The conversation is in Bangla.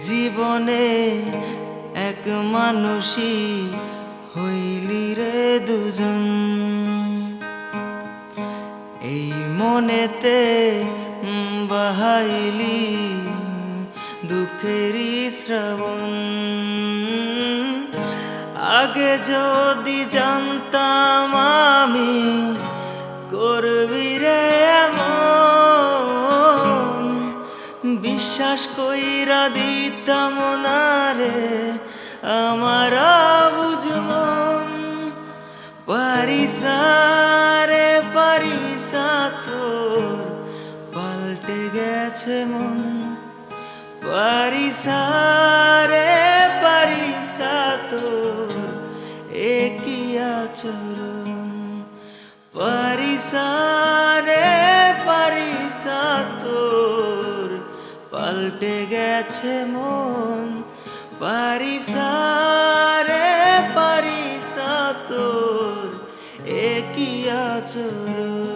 জীবনে এক মানুষই হইলি রে দুজন। এই মনেতে বাহাইলি দুঃখেরই শ্রাবণ। আগে যদি জানতাম আমি করবি বিশ্বাস কইরা দিতাম না রে, আমার বুঝমন পারিসা রে পারিসা তোর পাল্টে গেছে মন। পারিসা রে পারিসা তোর একই আচরণ। পারিসা পাল্টে গেছে মন। পারিসা রে পারিসা তোর একই আচরণ?